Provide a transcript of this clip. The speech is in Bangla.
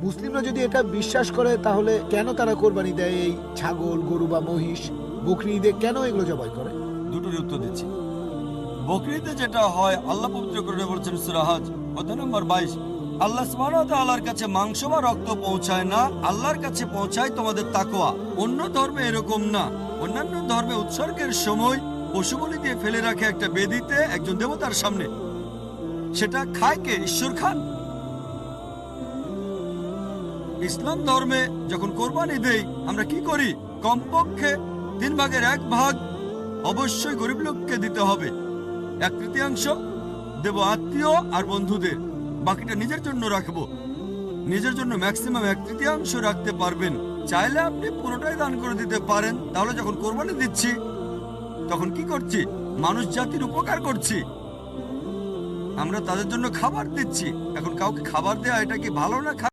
মুসলিমরা যদি এটা বিশ্বাস করে, তাহলে কেন তারা কোরবানি দেয় এই ছাগল, গরু বা মহিষ? বকরি ঈদে কেন এগুলো জবাই করে? দুটোর উত্তর দিচ্ছি। বকরিতে যেটা হয়, আল্লাহ পবিত্র করে বলছেন সুরাহাজ অধ্যায় নম্বর বাইশ, আল্লাহ সুবহানাহু ওয়া তাআলার কাছে মাংস বা রক্ত পৌঁছায় না, আল্লাহর কাছে পৌঁছায় তোমাদের তাকওয়া। অন্য ধর্মে এরকম না। অন্যান্য ধর্মে উৎসর্গের সময় পশু বলি দিয়ে ফেলে রাখে একটা বেদিতে একজন দেবতার সামনে। সেটা খায় কে? ঈশ্বর খান? ইসলাম ধর্মে যখন কোরবানি দেই, আমরা কি করি? কমপক্ষে তিন ভাগের এক ভাগ অবশ্যই গরিব লোককে দিতে হবে। এক তৃতীয়াংশ দেব আত্মীয় আর বন্ধুদের। বাকিটা নিজের জন্য রাখব। নিজের জন্য ম্যাক্সিমাম এক তৃতীয়াংশ রাখতে পারবেন। চাইলে আপনি পুরোটাই দান করে দিতে পারেন। তাহলে যখন কোরবানি দিচ্ছি, তখন কি করছি? মানুষ জাতির উপকার করছি। আমরা তাদের জন্য খাবার দিচ্ছি। এখন কাউকে খাবার দেওয়া এটা কি ভালো না?